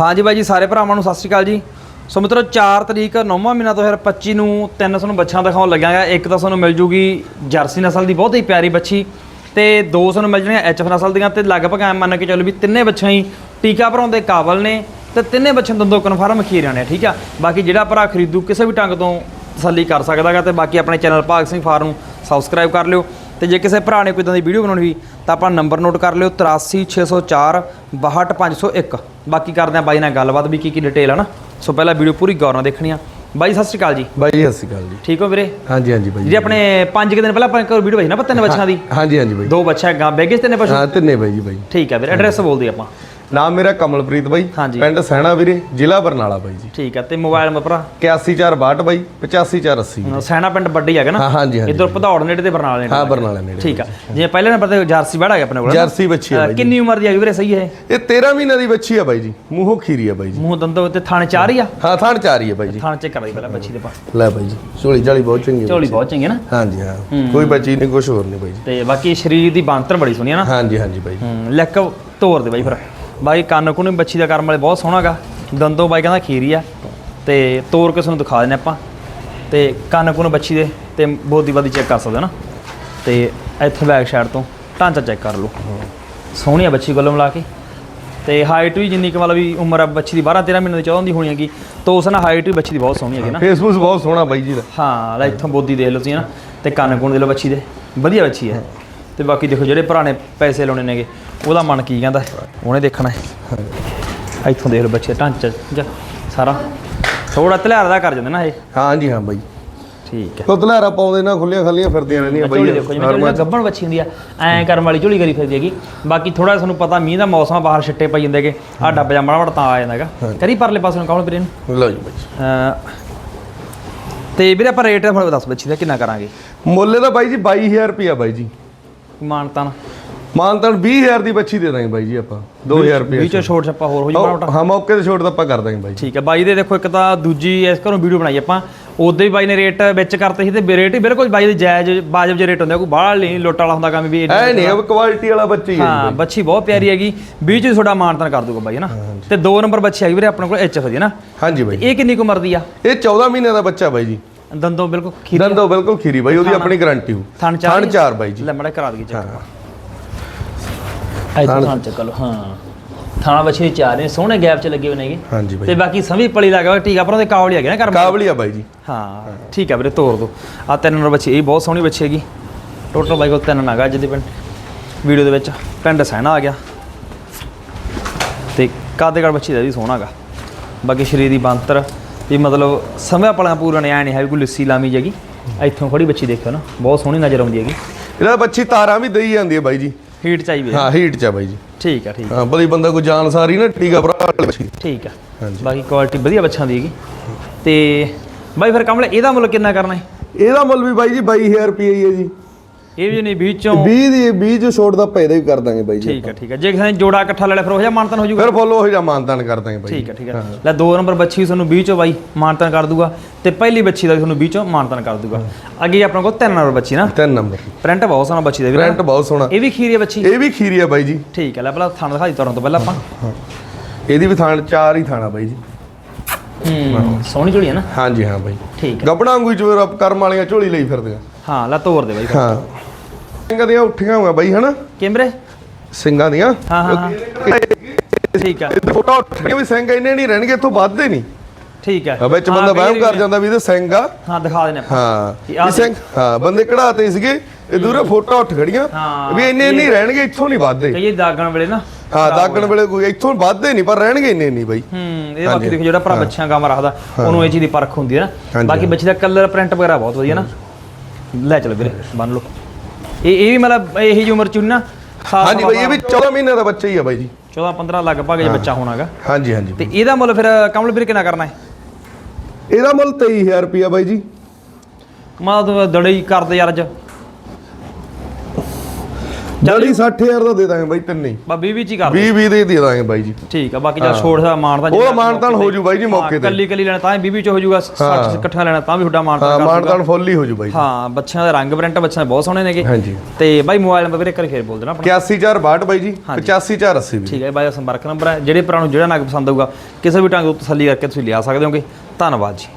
ਹਾਂਜੀ ਬਾਈ ਜੀ, ਸਾਰੇ ਭਰਾਵਾਂ ਨੂੰ ਸਤਿ ਸ਼੍ਰੀ ਅਕਾਲ ਜੀ। ਸੋ ਮਿੱਤਰੋ 4 ਤਰੀਕ 9ਵਾਂ ਮਹੀਨਾ 2025 ਨੂੰ ਤਿੰਨ ਤੁਹਾਨੂੰ ਬੱਚਿਆਂ ਦਿਖਾਉਣ ਲੱਗਾਂਗਾ ਇੱਕ ਤਾਂ ਤੁਹਾਨੂੰ ਮਿਲ ਜੂਗੀ ਜਰਸੀ ਨਸਲ ਦੀ, ਬਹੁਤ ਹੀ ਪਿਆਰੀ ਬੱਚੀ। ਤੇ ਦੋ ਤੁਹਾਨੂੰ ਮਿਲ ਜਾਣੀਆਂ ਐਚਐਫ ਨਸਲ ਦੀਆਂ ਤੇ ਲਗਭਗ ਐਂ ਮੰਨ ਕੇ ਚੱਲੋ ਵੀ ਤਿੰਨੇ ਬੱਚਿਆਂ ਹੀ ਟੀਕਾ ਭਰਾਉਣ ਦੇ ਕਾਬਲ ਨੇ ਤੇ ਤਿੰਨੇ ਬੱਚਿਆਂ ਦੰਦੋ ਕਨਫਰਮ ਖੀਰਿਆਂ ਨੇ, ਠੀਕ ਆ? ਬਾਕੀ ਜਿਹੜਾ ਭਰਾ ਖਰੀਦੂ, ਕਿਸੇ ਵੀ ਟੰਗ ਤੋਂ ਤਸੱਲੀ ਕਰ ਸਕਦਾਗਾ ਤੇ ਬਾਕੀ ਆਪਣੇ ਚੈਨਲ ਭਾਗ ਸਿੰਘ ਫਾਰਮ ਨੂੰ ਸਬਸਕ੍ਰਾਈਬ ਕਰ ਲਿਓ। ਤੇ ਜੇ ਕਿਸੇ ਭਰਾ ਨੇ ਕੋਈ ਇਦਾਂ ਦੀ ਵੀਡੀਓ ਬਣਾਉਣੀ ਹੋਈ ਤਾਂ ਆਪਣਾ ਨੰਬਰ ਨੋਟ ਕਰ ਲਿਓ 83604 62501 ਬਾਕੀ ਕਰਦੇ ਆ ਬਾਈ ਨਾਲ ਗੱਲਬਾਤ ਵੀ ਕੀ ਕੀ ਡਿਟੇਲ ਆ ਨਾ। ਸੋ ਪਹਿਲਾਂ ਵੀਡੀਓ ਪੂਰੀ ਗੌਰ ਨਾਲ ਦੇਖਣੀ ਆ। ਬਾਈ ਸਤਿ ਸ਼੍ਰੀ ਅਕਾਲ ਜੀ। ਬਾਈ ਜੀ ਸਤਿ ਸ਼੍ਰੀ ਅਕਾਲ ਜੀ। ਠੀਕ ਹੋ ਵੀਰੇ? ਹਾਂਜੀ ਹਾਂਜੀ ਬਾਈ ਜੀ। ਆਪਣੇ 5 ਦਿਨ ਪਹਿਲਾਂ ਆਪਾਂ ਇੱਕ ਵੀਡੀਓ ਭਾਈ ਨਾ ਪੱਤੇ ਨੇ ਬੱਚਿਆਂ ਦੀ। ਹਾਂਜੀ ਹਾਂਜੀ ਬਾਈ। ਦੋ ਬੱਚਾ ਹੈਗਾ ਬੇਗਿਸ ਤੇ ਨੇ ਪਸ਼ੂ? ਹਾਂ ਤਿੰਨੇ ਬਾਈ ਜੀ ਬਾਈ। ਠੀਕ ਹੈ ਵੀਰੇ ਐਡਰੈਸ ਬੋਲ ਦੀ ਆਪਾਂ। ਨਾਮ ਮੇਰਾ ਕਮਲਪ੍ਰੀਤ ਬਾਈ ਹਾਂਜੀ। ਪਿੰਡ ਸੈਣਾ ਵੀਰੇ ਜ਼ਿਲ੍ਹਾ ਬਰਨਾਲਾ ਬਾਈ ਜੀ। ਠੀਕ ਹੈ ਤੇ ਮੋਬਾਈਲ ਨੰਬਰ ਭਰਾ? 81462 ਬਾਈ 85480 ਸੈਣਾ ਪਿੰਡ ਵੱਡੀ ਹੈਗਾ ਨਾ? ਹਾਂਜੀ ਹਾਂਜੀ। ਇਧਰ ਭਦੌੜ ਨੇੜੇ ਤੇ ਬਰਨਾਲੇ ਨੇੜੇ ਹਾਂ ਬਰਨਾਲਾ ਨੇੜੇ ਠੀਕ ਆ। ਜਿਵੇਂ ਪਹਿਲੇ ਨੰਬਰ ਤੇ ਜਰਸੀ ਬੜਾ ਹੈਗਾ ਆਪਣੇ ਕੋਲ ਨਾ? ਜਰਸੀ ਬੱਚੀ ਆ ਬਾਈ ਜੀ। ਕਿੰਨੀ ਉਮਰ ਦੀ ਹੈਗੀ ਵੀਰੇ ਸਹੀ ਹੈ ਇਹ 13 ਮਹੀਨਿਆਂ ਦੀ ਬੱਚੀ ਆ ਬਾਈ ਜੀ। ਮੂੰਹੋਂ ਖੀਰੀ ਆ ਬਾਈ ਜੀ। ਮੂੰਹ ਦੰਦੋ ਤੇ ਥਾਣੇ ਚਾਰ ਹੀ ਆ? ਹਾਂ ਥਾਣ ਚਾਰ ਹੀ ਆ ਬਾਈ ਜੀ। ਥਾਣੇ ਚੈੱਕ ਕਰਾਈ ਪਹਿਲਾਂ ਬੱਚੀ ਦੇ ਪਾ ਲੈ ਬਾਈ ਜੀ ਝੋਲੀ ਝਾਲੀ ਬਹੁਤ ਚੰਗੀ ਆ। ਝੋਲੀ। ਬਹੁਤ ਚੰਗੀ ਹੈ ਨਾ? ਹਾਂਜੀ ਹਾਂ। ਕੋਈ ਬੱਚੀ ਨਹੀਂ ਕੁਝ ਹੋਰ ਨਹੀਂ ਬਾਈ ਜੀ। ਤੇ ਬਾਕੀ ਸਰੀਰ ਦੀ ਬਾਂਤਰ ਬੜੀ ਸੋਹਣੀ ਹੈ ਨਾ? ਹਾਂਜੀ ਹਾਂਜੀ ਬਾਈ ਜੀ। ਹੂੰ ਲੈਕ ਤੋਰ ਦੇ ਬਾਈ ਫਿਰ ਬਾਈ ਕੰਨ ਕੁਨ ਬੱਚੀ ਦਾ ਕਰਮ ਵਾਲੇ ਬਹੁਤ ਸੋਹਣਾਗਾ ਦੰਦੋ ਬਾਈ ਕਹਿੰਦਾ ਖੀਰੀ ਆ। ਤੇ ਤੋਰ ਕੇ ਤੁਹਾਨੂੰ ਦਿਖਾ ਦਿੰਨੇ ਆਪਾਂ। ਤੇ ਕੰਨ ਕੁਨ ਬੱਚੀ ਦੇ ਤੇ ਬੋਦੀ ਬਾਦੀ ਚੈੱਕ ਕਰ ਸਕਦੇ ਹੋ ਨਾ। ਤੇ ਇੱਥੇ ਬੈਕ ਸਾਈਡ ਤੋਂ ਢਾਂਚਾ ਚੈੱਕ ਕਰ ਲਓ। ਸੋਹਣੀ ਆ ਬੱਚੀ ਕੋਲ ਮਿਲਾ ਕੇ। ਤੇ ਹਾਈਟ ਵੀ ਜਿੰਨੀ ਕੁ ਮਤਲਬ ਵੀ ਉਮਰ ਆ ਬੱਚੀ ਦੀ 12 13 ਮਹੀਨੇ ਦੀ 14 ਦੀ ਹੋਣੀ ਹੈਗੀ। ਤੋਂ ਉਸ ਨਾਲ ਹਾਈਟ ਵੀ ਬੱਚੀ ਦੀ ਬਹੁਤ ਸੋਹਣੀ ਹੈਗੀ ਨਾ। ਫੇਸਬੁੱਕ ਬਹੁਤ ਸੋਹਣਾ ਬਾਈ ਜੀ ਦਾ। ਹਾਂ ਲੈ ਇੱਥੋਂ ਬੋਦੀ ਦੇਖ ਲਓ ਤੁਸੀਂ ਨਾ। ਤੇ ਕੰਨ ਕੁਣ ਦੇ ਲਓ ਬੱਚੀ ਦੇ। ਵਧੀਆ ਬੱਚੀ ਹੈ। ਤੇ ਬਾਕੀ ਦੇਖੋ ਜਿਹੜੇ ਭਰਾ ਨੇ ਪੈਸੇ ਲਾਉਣੇ ਨੇਗੇ। ਉਹਦਾ ਮਨ ਕੀ ਕਹਿੰਦਾ ਉਹਨੇ ਦੇਖਣਾ ਹੈ ਇੱਥੋਂ ਦੇਖ ਲਓ ਬੱਚੇ ਢਾਂਚਾ ਜਾਂ ਸਾਰਾ। ਥੋੜਾ ਧਲਿਆਰ ਦਾ ਕਰ ਜਾਂਦੇ ਨਾ ਇਹ। ਹਾਂਜੀ ਹਾਂ ਬਾਈ। ਠੀਕ ਹੈ। ਧਲਾਰਾ ਪਾਉਂਦੇ ਨਾ ਖੁੱਲੀਆਂ ਖੱਲੀਆਂ ਫਿਰਦੀਆਂ ਰਹਿੰਦੀਆਂ ਬਾਈ ਝੋਲੀ ਦੇਖੋ ਜਿਵੇਂ ਝੋਲੀ ਗੱਭਣ ਬੱਚੀ ਹੁੰਦੀ ਆ ਐਂ ਕਰਨ ਵਾਲੀ ਝੋਲੀ ਕਰੀ ਫਿਰਦੀ ਹੈਗੀ। ਬਾਕੀ ਥੋੜਾ ਤੁਹਾਨੂੰ ਪਤਾ ਮੀਂਹ ਦਾ ਮੌਸਮ ਆ ਬਾਹਰ ਛਿੱਟੇ ਪਈ ਜਾਂਦੇਗੇ ਆ ਡੱਬ ਜਾ ਮਾੜਾ ਤਾਂ ਆ ਜਾਂਦਾ ਹੈਗਾ। ਕਰੀ ਪਰਲੇ ਪਾਸੇ ਨੂੰ ਕੌਣ ਵੀਰੇ ਨੂੰ? ਲਓ ਜੀ ਬਾਈ। ਜੀ। ਤੇ ਵੀਰੇ ਆਪਾਂ ਰੇਟ ਫਿਰ ਦੱਸ ਬੱਚੀ ਦਾ ਕਿੰਨਾ ਕਰਾਂਗੇ? ਮੁੱਲ ਦਾ ਬਾਈ ਜੀ 22000 ਰੁਪਿਆ ਬਾਈ ਜੀ। ਮਾਨਤਾਨ। ਮਾਨਤਨ 20000 ਦੀ ਬੱਚੀ ਦੇ ਦਾਂਗੇ ਬਾਈ ਜੀ ਆਪਾਂ 2000 ਰੁਪਏ ਵਿੱਚੋਂ ਛੋਟ ਛੱਪਾ ਹੋਰ ਹੋ ਜੀ ਮਾੜਾ ਹਾਂ ਮੌਕੇ ਤੇ ਛੋਟ ਤਾਂ ਆਪਾਂ ਕਰ ਦਾਂਗੇ ਬਾਈ ਜੀ। ਠੀਕ ਹੈ ਬਾਈ ਦੇ ਦੇਖੋ ਇੱਕ ਤਾਂ ਦੂਜੀ ਇਸ ਘਰੋਂ ਵੀਡੀਓ ਬਣਾਈ ਆਪਾਂ। ਉਦੋਂ ਵੀ ਬਾਈ ਨੇ ਰੇਟ ਵਿੱਚ ਕਰਤੇ ਸੀ ਤੇ ਰੇਟ ਹੀ ਬਿਲਕੁਲ ਬਾਈ ਦੇ ਜਾਇਜ਼ ਵਾਜਬ ਜਿਹੇ ਰੇਟ ਹੁੰਦੇ ਕੋਈ ਬਾਹਰ ਨਹੀਂ ਲੁੱਟ ਵਾਲਾ ਹੁੰਦਾ ਕੰਮ ਵੀ ਐ ਨਹੀਂ ਇਹ ਕੁਆਲਿਟੀ ਵਾਲਾ ਬੱਚੀ ਹੈ ਹਾਂ ਬੱਚੀ ਬਹੁਤ ਪਿਆਰੀ ਹੈਗੀ। ਵੀਹ ਚ ਤੁਹਾਡਾ ਮਾਨਤਨ ਕਰ ਦੂਗਾ ਬਾਈ ਹੈ ਨਾ? ਤੇ ਦੋ ਨੰਬਰ ਬੱਚੀ ਹੈਗੀ ਵੀਰੇ ਆਪਣੇ ਕੋਲ ਐਚਐਫ ਦੀ ਹੈ ਨਾ? ਹਾਂਜੀ ਬਾਈ। ਇਹ ਕਿੰਨੀ ਕੁ ਉਮਰ ਦੀ ਆ? ਇਹ 14 ਮਹੀਨਿਆਂ ਦਾ ਬੱਚਾ ਬਾਈ ਜੀ। ਦੰਦੋਂ ਬਿਲਕੁਲ ਖੀਰ। ਦੰਦੋ ਬਿਲਕੁਲ ਖੀਰੀ ਬਾਈ ਉਹਦੀ ਆਪਣੀ ਗਾਰੰਟੀ ਹੋ ਥਣ ਚਾਰ ਥਣ ਚਾਰ ਬਾਈ ਜੀ। ਲੈ ਮੜਾ ਕਰਾ ਦਈਏ ਚੈੱਕ ਹਾਂ ਇੱਥੇ ਥਣ ਚੱਕ ਲਓ ਹਾਂ। ਥਾਣਾ ਬੱਚੇ ਚਾਰ ਨੇ ਸੋਹਣੇ ਗੈਪ ਚ ਲੱਗੇ ਹੋਏ ਨੇਗੇ। ਹਾਂਜੀ ਤੇ ਬਾਕੀ ਸਮੀ ਪਲੀ ਲੱਗਾ ਟੀਕਾ ਪਰ ਉਹਦੇ ਕਾਵਲੀ ਹੈਗੇ ਨਾ ਕਰਮ। ਕਾਬਲੀ ਆ ਬਾਈ ਜੀ। ਹਾਂ ਠੀਕ ਹੈ ਵੀਰੇ ਤੋਰ ਦੋ। ਆ ਤਿੰਨ ਨੰਬਰ ਬੱਚੀ ਇਹ ਬਹੁਤ ਸੋਹਣੀ ਬੱਚੀ ਹੈਗੀ ਟੋਟਲ ਬਾਈ ਕੋਲ ਤਿੰਨ ਨਗਾ ਅੱਜ ਦੇ ਪਿੰਡ। ਵੀਡੀਓ ਦੇ ਵਿੱਚ ਪਿੰਡ ਸਹਿਣਾ ਆ ਗਿਆ। ਤੇ ਕਾਦੇਗੜ ਬੱਚੀ ਦਾ ਵੀ ਸੋਹਣਾ ਹੈਗਾ। ਬਾਕੀ ਸ਼ਰੀਰ ਦੀ ਬੰਤਰ ਵੀ ਮਤਲਬ ਸਮਿਆ ਪਲਾਂ ਪੂਰਾ ਨਹੀਂ ਹੈ ਵੀ ਕੋਈ ਲਿੱਸੀ ਲਾਮੀ ਜਗੀ ਇੱਥੋਂ ਖੜੀ ਬੱਚੀ ਦੇਖਿਓ ਨਾ ਬਹੁਤ ਸੋਹਣੀ ਨਜ਼ਰ ਆਉਂਦੀ ਹੈਗੀ। ਇਹਦਾ ਬੱਚੀ ਤਾਰਾਂ ਵੀ ਦੇਈ ਜਾਂਦੀ ਹੈ ਬਾਈ ਜੀ। ਹੀਟ ਚਾਹੀਦੀ ਹਾਂ। ਹੀਟ ਚ ਆ ਬਾਈ ਜੀ। ਠੀਕ ਹੈ ਠੀਕ ਹਾਂ ਬੜੀ ਬੰਦਾ ਕੋਈ ਜਾਨ ਸਾਰੀ ਨਾ ਟੀਕਾ ਭਰਾ ਬੱਚੀ ਠੀਕ ਹੈ ਹਾਂਜੀ। ਬਾਕੀ ਕੁਆਲਿਟੀ ਵਧੀਆ ਬੱਚਿਆਂ ਦੀ ਹੈਗੀ। ਤੇ ਬਾਈ ਫਿਰ ਕਮਲੇ ਇਹਦਾ ਮੁੱਲ ਕਿੰਨਾ ਕਰਨਾ ਹੈ? ਇਹਦਾ ਮੁੱਲ ਵੀ ਬਾਈ ਜੀ 22000 ਰੁਪਏ ਹੀ ਹੈ ਜੀ। ਇਹ ਵੀ ਨਹੀਂ ਵੀਹ ਚੋਂ 20 ਦੀ 20 ਚ ਛੋਟ ਦਾ ਪੈਦਾ ਵੀ ਕਰ ਦਾਂਗੇ ਬਾਈ ਜੀ ਠੀਕ ਹੈ ਠੀਕ ਹੈ। ਜੇ ਕਿਸੇ ਨੇ ਜੋੜਾ ਇਕੱਠਾ ਲੈ ਲਿਆ ਫਿਰ ਉਹ ਜਿਹਾ ਮਾਨਤਨ ਹੋ ਜਾਊਗਾ? ਫਿਰ ਫੁੱਲ ਉਹ ਜਿਹਾ ਮਾਨਦਾਨ ਕਰ ਦਾਂਗੇ ਬਾਈ ਠੀਕ ਹੈ ਠੀਕ ਹੈ। ਲੈ ਦੋ ਨੰਬਰ ਬੱਚੀ ਤੁਹਾਨੂੰ 20 ਚੋਂ ਬਾਈ ਮਾਨਤਨ ਕਰ ਦੂਗਾ ਤੇ ਪਹਿਲੀ ਬੱਚੀ ਦਾ ਤੁਹਾਨੂੰ 20 ਚੋਂ ਮਾਨਤਨ ਕਰ ਦੂਗਾ। ਅੱਗੇ ਆਪਣੇ ਕੋਲ ਤਿੰਨ ਨੰਬਰ ਬੱਚੀ ਨਾ। ਤਿੰਨ ਨੰਬਰ। ਪ੍ਰਿੰਟ ਬਹੁਤ ਸੋਹਣਾ ਬੱਚੀ ਦਾ ਵੀ ਪ੍ਰਿੰਟ ਬਹੁਤ ਸੋਹਣਾ। ਇਹ ਵੀ ਖੀਰੀ ਹੈ ਬੱਚੀ? ਇਹ ਵੀ ਖੀਰੀ ਆ ਬਾਈ ਜੀ। ਠੀਕ ਹੈ ਲੈ ਪਹਿਲਾਂ ਥਣ ਦਿਖਾ ਦੀ ਤੁਰਨ ਤੋਂ ਪਹਿਲਾਂ ਆਪਾਂ। ਇਹਦੀ ਵੀ ਥਾਣ ਚਾਰ ਹੀ ਥਾਣਾ ਬਾਈ ਜੀ। ਹੂੰ ਸੋਹਣੀ ਝੋਲੀ ਹੈ ਨਾ? ਹਾਂਜੀ ਹਾਂ ਬਾਈ। ਠੀਕ ਹੈ। ਵਾਂਗੂ ਜੋ ਕਰਮ ਵਾਲੀਆਂ ਝੋਲੀ ਲਈ ਫਿਰਦੇ ਆ। ਹਾਂ ਲੈ ਤੋਰ ਦੇ ਬਾਈ। ਹਾਂ। ਸਿੰਘਾਂ ਦੀਆਂ ਉੱਠੀਆਂ ਹੋਈਆਂ ਬਾਈ ਹਨਾ? ਕਿੰਬਰੇ? ਸਿੰਘਾਂ ਦੀਆਂ? ਹਾਂ ਹਾਂ ਠੀਕ ਇਹ ਫੋਟੋ ਉੱਠ ਕੇ ਵੀ ਸਿੰਘ ਇੰਨੇ ਨਹੀਂ ਰਹਿਣਗੇ ਇੱਥੋਂ ਵੱਧਦੇ ਨਹੀਂ। ਠੀਕ ਹੈ ਆ ਵਿੱਚ ਬੰਦਾ ਵਹਿਮ ਕਰ ਜਾਂਦਾ ਵੀ ਇਹਦੇ ਸਿੰਘ ਆ। ਹਾਂ ਦਿਖਾ ਦੇਣੇ ਹਾਂ ਇਹ ਸਿੰਘ ਹਾਂ ਬੰਦੇ ਕਢਾਤੇ ਸੀਗੇ ਇਹ ਦੂਰੇ ਫੋਟੋ ਉੱਠ ਖੜੀਆਂ ਵੀ ਇੰਨੇ ਨਹੀਂ ਰਹਿਣਗੇ ਇੱਥੋਂ ਨਹੀਂ ਵੱਧਦੇ। ਕਈ ਦਾਗਣ ਵੇਲੇ ਨਾ। ਹਾਂ ਦਾਗਣ ਵੇਲੇ। ਕੋਈ ਇੱਥੋਂ ਵੱਧਦੇ ਨਹੀਂ ਪਰ ਰਹਿਣਗੇ ਇੰਨੇ ਨਹੀਂ ਬਾਈ। ਹੂੰ ਇਹ ਬਾਕੀ ਦੇਖੋ ਜਿਹੜਾ ਭਰਾ ਬੱਚਿਆਂ ਗਾਵਾਂ ਰੱਖਦਾ ਉਹਨੂੰ ਇਹ ਚੀਜ਼ ਦੀ ਪਰਖ ਹੁੰਦੀ ਹੈ ਨਾ। ਬਾਕੀ ਬੱਚੇ ਦਾ ਕਲਰ ਪ੍ਰਿੰਟ ਵਗੈਰਾ ਬਹੁਤ ਵਧੀਆ ਨਾ। ਲੈ ਚਲੋ ਵੀਰੇ ਬੰਨ ਲਓ। ਇਹ ਇਹ ਵੀ ਮਤਲਬ ਇਹੀ ਉਮਰ ਚ ਨਾ ਹਾਂਜੀ ਬਾਈ ਇਹ ਵੀ 14 ਮਹੀਨੇ ਦਾ ਬੱਚਾ ਹੀ ਆ ਬਾਈ ਜੀ। 14 15 ਲਗਭਗ ਜੇ ਬੱਚਾ ਹੋਣਾਗਾ। ਹਾਂਜੀ ਹਾਂਜੀ। ਤੇ ਇਹਦਾ ਮੁੱਲ ਫਿਰ ਕਮਲ ਵੀਰ ਕਿੰਨਾ ਕਰਨਾ ਹੈ? ਇਹਦਾ ਮੁੱਲ 23000 ਰੁਪਿਆ ਬਾਈ ਜੀ। ਮਤਲਬ ਦੜੇ ਹੀ ਕਰਦੇ ਯਾਰ ਅੱਜ। ਜੜੀ 60000 ਦਾ ਦੇ ਦਾਂਗੇ ਬਾਈ ਤਿੰਨੇ ਬਾ 20 ਵਿੱਚ ਹੀ ਕਰ ਦਿਓ 20 20 ਦੇ ਦੇ ਦਾਂਗੇ ਬਾਈ ਜੀ। ਠੀਕ ਆ ਬਾਕੀ ਜਾਂ ਛੋੜ ਦਾ ਮਾਨਤਾ ਉਹਦਾ ਮਾਨਤਾਨ ਹੋ ਜੂ ਬਾਈ ਜੀ ਮੌਕੇ ਤੇ। ਕੱਲੀ ਕੱਲੀ ਲੈਣਾ ਤਾਂ 20 ਵਿੱਚ ਹੋ ਜਾਊਗਾ 60 ਇਕੱਠਾ ਲੈਣਾ ਤਾਂ ਵੀ ਤੁਹਾਡਾ ਮਾਨਤਾ ਹਾਂ ਕਰ ਮਾਨਤਾਨ ਫੁੱਲ ਹੀ ਹੋ ਜੂ ਬਾਈ ਜੀ। ਹਾਂ ਬੱਚਿਆਂ ਦਾ ਰੰਗ ਪ੍ਰਿੰਟ ਬੱਚਿਆਂ ਦੇ ਬਹੁਤ ਸੋਹਣੇ ਨੇਗੇ। ਹਾਂਜੀ। ਤੇ ਬਾਈ ਮੋਬਾਈਲ ਨੰਬਰ ਵੀਰੇ ਕਰੀ ਫੇਰ ਬੋਲ ਦੇਣਾ ਆਪਣਾ। 8162 ਬਾਈ ਜੀ 85480 ਵੀ। ਠੀਕ ਹੈ ਬਾਈ ਦਾ ਸੰਪਰਕ ਨੰਬਰ ਹੈ। ਜਿਹੜੇ ਭਰਾ ਨੂੰ ਜਿਹੜਾ ਨਗ ਪਸੰਦ ਆਊਗਾ ਕਿਸੇ ਵੀ ਢੰਗ ਤੋਂ ਤਸੱਲੀ ਕਰਕੇ ਤੁਸੀਂ ਲਿਆ ਸਕਦੇ ਹੋਗੇ। ਧੰਨਵਾਦ ਜੀ।